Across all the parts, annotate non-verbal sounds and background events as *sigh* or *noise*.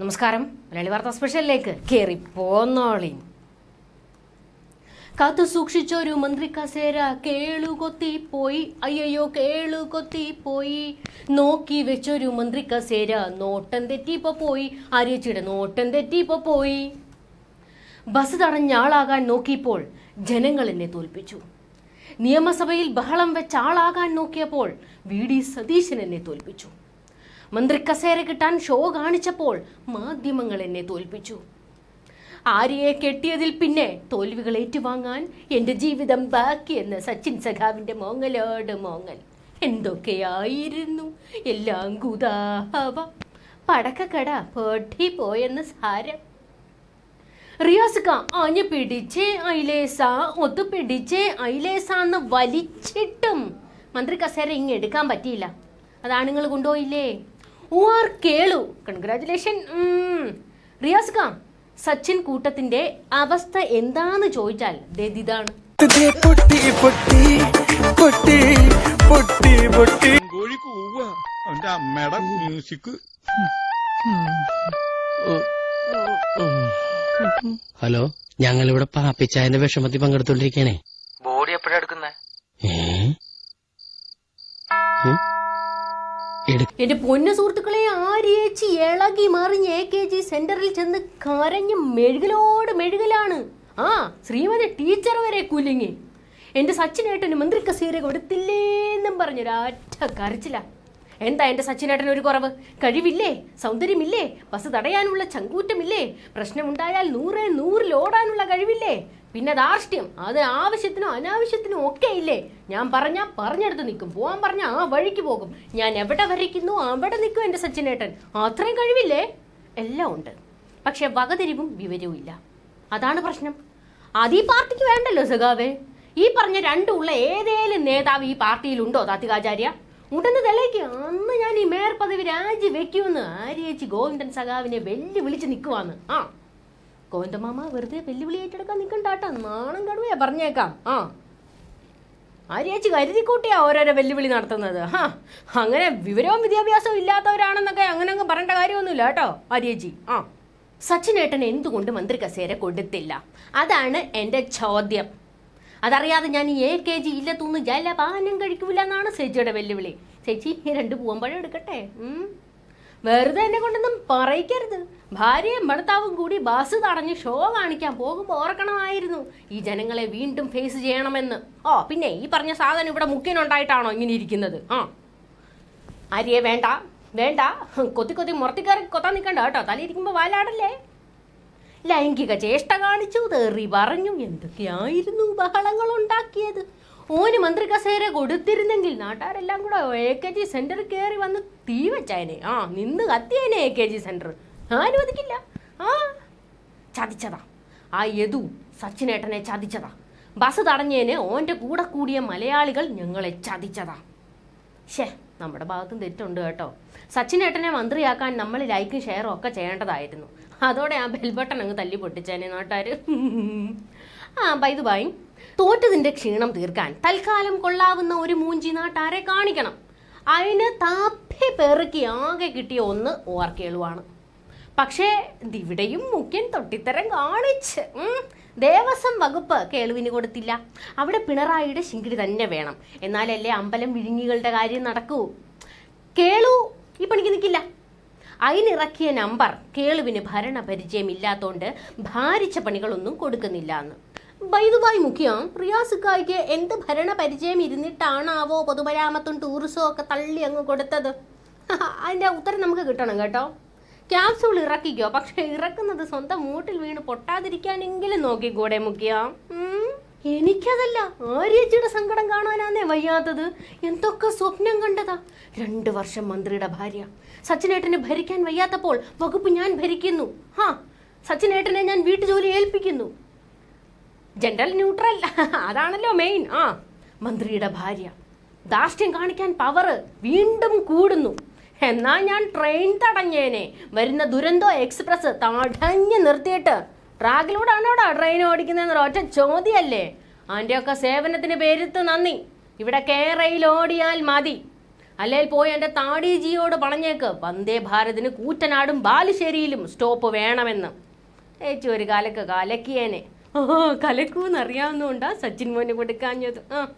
നമസ്കാരം. മലയാളി വാർത്താ സ്പെഷ്യലിലേക്ക് കയറി പോന്നോളി. കാത്തു സൂക്ഷിച്ചൊരു മന്ത്രി കസേര കേളുകൊത്തി പോയി. അയ്യോ കേളുകൊത്തി പോയി. നോക്കി വെച്ചൊരു മന്ത്രി കസേര നോട്ടം തെറ്റിപ്പോ പോയി. ആര്യച്ചിയുടെ നോട്ടം തെറ്റിപ്പോ പോയി. ബസ് തടഞ്ഞ ആളാകാൻ നോക്കിയപ്പോൾ ജനങ്ങൾ എന്നെ തോൽപ്പിച്ചു. നിയമസഭയിൽ ബഹളം വെച്ച ആളാകാൻ നോക്കിയപ്പോൾ വി ഡി സതീശൻ എന്നെ തോൽപ്പിച്ചു. മന്ത്രി കസേര കിട്ടാൻ ഷോ കാണിച്ചപ്പോൾ മാധ്യമങ്ങൾ എന്നെ തോൽപ്പിച്ചു. ആര്യയെ കെട്ടിയതിൽ പിന്നെ തോൽവികൾ ഏറ്റുവാങ്ങാൻ എന്റെ ജീവിതം ബാക്കിയെന്ന് സച്ചിൻ സഖാവിന്റെ മോങ്ങലോട് മോങ്ങൽ. എന്തൊക്കെയായിരുന്നു? എല്ലാം കുതാഹവ പടക്കക്കട പൊട്ടി പോയെന്ന് സാരം. റിയാസ്ക ആഞ്ഞു പിടിച്ച് ഐലേസ ഒത്തു പിടിച്ച് ഐലേസ എന്ന് വലിച്ചിട്ടും മന്ത്രി കസേര ഇങ്ങ് എടുക്കാൻ പറ്റിയില്ല. അതാണ് നിങ്ങൾ കൊണ്ടുപോയില്ലേ? ആർ കേളു. കൺഗ്രാറ്റുലേഷൻ റിയാസ്ക സച്ചിൻ കൂട്ടത്തിന്റെ അവസ്ഥ എന്താന്ന് ചോദിച്ചാൽ ദേ ഇതാണ്. ഹലോ ഞങ്ങൾ ഞങ്ങളിവിടെ പാപ്പിച്ചായന്റെ വിഷമത്തിൽ പങ്കെടുത്തോണ്ടിരിക്കണേ. ബോഡി എപ്പോഴെടുക്കുന്നേ ഏ? എന്റെ പൊന്ന സുഹൃത്തുക്കളെ ആര്യേച്ചി ഇളകി മറിഞ്ഞ് എ കെ ജി സെന്ററിൽ ചെന്ന് കരഞ്ഞ് മെഴുകലോട് മെഴുകലാണ്. ആ ശ്രീമതി ടീച്ചർ വരെ കുലുങ്ങി. എന്റെ സച്ചിനേട്ടന് മന്ത്രി കസേര കൊടുത്തില്ലേന്നും പറഞ്ഞൊരാറ്റ കരച്ചില. എന്താ എന്റെ സച്ചിനേട്ടൻ ഒരു കുറവ്? കഴിവില്ലേ? സൗന്ദര്യമില്ലേ? ബസ് തടയാനുള്ള ചങ്കൂറ്റമില്ലേ? പ്രശ്നമുണ്ടായാൽ നൂറ് നൂറിൽ ഓടാനുള്ള കഴിവില്ലേ? പിന്നെ ധാർഷ്ട്യം. അത് ആവശ്യത്തിനും അനാവശ്യത്തിനും ഒക്കെ ഇല്ലേ? ഞാൻ പറഞ്ഞാൽ പറഞ്ഞെടുത്ത് നിൽക്കും. പോകാൻ പറഞ്ഞാൽ ആ വഴിക്ക് പോകും. ഞാൻ എവിടെ വരയ്ക്കുന്നു? അവിടെ നിൽക്കും എന്റെ സച്ചിനേട്ടൻ. അത്രയും കഴിവില്ലേ? എല്ലാം ഉണ്ട്. പക്ഷെ വകതിരിവും വിവരവും ഇല്ല. അതാണ് പ്രശ്നം. അത് ഈ പാർട്ടിക്ക് വേണ്ടല്ലോ സുഖാവേ. ഈ പറഞ്ഞ രണ്ടുള്ള ഏതേലും നേതാവ് ഈ പാർട്ടിയിലുണ്ടോ താത്തികാചാര്യ? ഉടനെ തെളിയിക്കുക അന്ന് ഞാൻ ഈ മേയർ പദവി രാജി വെക്കുമെന്ന് ആര്യേച്ചി ഗോവിന്ദൻ സഖാവിനെ വെല്ലുവിളിച്ച് നിൽക്കുവാന്ന്. ആ ഗോവിന്ദമാമ വെറുതെ വെല്ലുവിളി ഏറ്റെടുക്കാൻ നിൽക്കണ്ടാട്ടാ നാണം കടുവയാ പറഞ്ഞേക്കാം. ആ. ആര്യേച്ചി കരുതിക്കൂട്ടിയാ ഓരോരോ വെല്ലുവിളി നടത്തുന്നത്. ഹാ. അങ്ങനെ വിവരവും വിദ്യാഭ്യാസവും ഇല്ലാത്തവരാണെന്നൊക്കെ അങ്ങനെ അങ്ങ് പറയേണ്ട കാര്യമൊന്നുമില്ല കേട്ടോ ആര്യേച്ചി. ആ. സച്ചിനേട്ടൻ എന്തുകൊണ്ട് മന്ത്രി കസേര കൊടുത്തില്ല? അതാണ് എന്റെ ചോദ്യം. അതറിയാതെ ഞാൻ എ കെ ജി ഇല്ലത്തുനിന്ന് ജലപാനം കഴിക്കൂല എന്നാണ് ചേച്ചിയുടെ വെല്ലുവിളി ചേച്ചി രണ്ട് പൂവമ്പഴം എടുക്കട്ടെ. വെറുതെ എന്നെ കൊണ്ടൊന്നും പറയിക്കരുത്. ഭാര്യയും ഭർത്താവും കൂടി ബസ് തടഞ്ഞ് ഷോ കാണിക്കാൻ പോകുമ്പോൾ ഓർക്കണമായിരുന്നു. ഈ ജനങ്ങളെ വീണ്ടും ഫേസ് ചെയ്യണമെന്ന്. ഓ പിന്നെ ഈ പറഞ്ഞ സാധനം ഇവിടെ മുക്കിനുണ്ടായിട്ടാണോ ഇങ്ങനെ ഇരിക്കുന്നത്? ആ. ആര്യയെ വേണ്ട വേണ്ട. കൊത്തി കൊത്തി മുറത്തിക്കറി കൊത്താൻ നിൽക്കണ്ട കേട്ടോ. തലയിരിക്കുമ്പോൾ വാലാടല്ലേ? ലൈംഗിക ചേഷ്ട കാണിച്ചു തേറി പറഞ്ഞു എന്തൊക്കെയായിരുന്നു ബഹളങ്ങൾ ഉണ്ടാക്കിയത്? ഓന് മന്ത്രി കസേര കൊടുത്തിരുന്നെങ്കിൽ നാട്ടുകാരെല്ലാം കൂടെ എ കെ ജി സെന്ററിൽ കയറി വന്ന് തീ വെച്ചേനെ. ആ നിന്ന് കത്തിയേനെ എ കെ ജി സെന്റർ അനുവദിക്കില്ല. ആ ചതിച്ചതാ. ആ യദു സച്ചിനേട്ടനെ ചതിച്ചതാ. ബസ് തടഞ്ഞേന് ഓന്റെ കൂടെ കൂടിയ മലയാളികൾ ഞങ്ങളെ ചതിച്ചതാ. ഷേ നമ്മുടെ ഭാഗത്തും തെറ്റുണ്ട് കേട്ടോ. സച്ചിനേട്ടനെ മന്ത്രിയാക്കാൻ നമ്മൾ ലൈക്കും ഷെയറും ഒക്കെ ചെയ്യേണ്ടതായിരുന്നു. അതോടെ ആ ബെൽബട്ടൺ അങ്ങ് തല്ലി പൊട്ടിച്ചേനെ നാട്ടുകാർ ആ ബൈത് ബായി തോറ്റതിന്റെ ക്ഷീണം തീർക്കാൻ തൽക്കാലം കൊള്ളാവുന്ന ഒരു മൂഞ്ചി നാട്ടാരെ കാണിക്കണം. അതിന് താപ്പി പെറുക്കി ആകെ കിട്ടിയ ഒന്ന് ഓർക്കേളുവാണ്. പക്ഷേ ഇവിടെയും മുഖ്യൻ തൊട്ടിത്തരം കാണിച്ച്. ദേവസ്വം വകുപ്പ് കേളുവിന് കൊടുത്തില്ല. അവിടെ പിണറായിയുടെ ശിങ്കിടി തന്നെ വേണം. എന്നാലല്ലേ അമ്പലം വിഴുങ്ങികളുടെ കാര്യം നടക്കൂ. കേളു ഈ പണിക്ക് നിൽക്കില്ല. അതിനിറക്കിയ നമ്പർ കേളുവിന് ഭരണപരിചയം ഇല്ലാത്തോണ്ട് ഭാരിച്ച പണികളൊന്നും കൊടുക്കുന്നില്ല എന്ന് ബൈദുബായ് മുഖ്യം റിയാസുക്കായിക്ക് എന്ത് ഭരണപരിചയം ഇരുന്നിട്ടാണാവോ പൊതുമരാമത്തും ടൂറിസവും ഒക്കെ തള്ളി അങ്ങ് കൊടുത്തത്? *laughs* അതിന്റെ ഉത്തരം നമുക്ക് കിട്ടണം കേട്ടോ. ക്യാപ്സൂൾ ഇറക്കിക്കോ. പക്ഷെ ഇറക്കുന്നത് സ്വന്തം മൂട്ടിൽ വീണ് പൊട്ടാതിരിക്കാനെങ്കിലും നോക്കിക്കൂടെ ഉം. എനിക്കതല്ല. ആര്യച്ചിയുടെ സങ്കടം കാണാനാന്നേ വയ്യാത്തത്. എന്തൊക്കെ സ്വപ്നം കണ്ടതാ. രണ്ടു വർഷം മന്ത്രിയുടെ ഭാര്യ. സച്ചിനേട്ടനെ ഭരിക്കാൻ വയ്യാത്തപ്പോൾ വകുപ്പ് ഞാൻ ഭരിക്കുന്നു. ഹാ സച്ചിനേട്ടനെ ഞാൻ വീട്ടുജോലി ഏൽപ്പിക്കുന്നു. General neutral. അതാണല്ലോ മെയിൻ. ആ മന്ത്രിയുടെ ഭാര്യ. ദാർഷ്ട്യം കാണിക്കാൻ പവർ വീണ്ടും കൂടുന്നു. എന്നാ ഞാൻ ട്രെയിൻ തടഞ്ഞേനെ. വരുന്ന ദുരന്തോ എക്സ്പ്രസ് തടഞ്ഞു നിർത്തിയിട്ട്. ട്രാക്കിലൂടെയാണോടാ ട്രെയിൻ ഓടിക്കുന്നതെന്ന് ഒറ്റ ചോദ്യമല്ലേ? ആന്റെയൊക്കെ സേവനത്തിന് പേരിത്ത് നന്ദി. ഇവിടെ കേരയിൽ ഓടിയാൽ മതി. അല്ലേൽ പോയി എന്റെ താടിജിയോട് പറഞ്ഞേക്ക്. വന്ദേ ഭാരതിന് കൂറ്റനാടും ബാലുശ്ശേരിയിലും സ്റ്റോപ്പ് വേണമെന്ന്. ഏച്ചു ഒരു കാലക്ക് കലക്കിയേനെ. ഓ കലക്കൂന്ന് അറിയാവുന്നതുകൊണ്ടാ സച്ചിൻ മോനെ കൊടുക്കാഞ്ഞത്. ആ.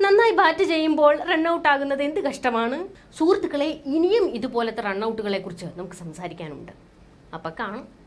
നന്നായി ബാറ്റ് ചെയ്യുമ്പോൾ റണ്ണൌട്ട് ആകുന്നത് എന്ത് കഷ്ടമാണ്? സുഹൃത്തുക്കളെ ഇനിയും ഇതുപോലത്തെ റണ്ണൌട്ടുകളെ കുറിച്ച് നമുക്ക് സംസാരിക്കാനുണ്ട്. അപ്പൊ കാണാം.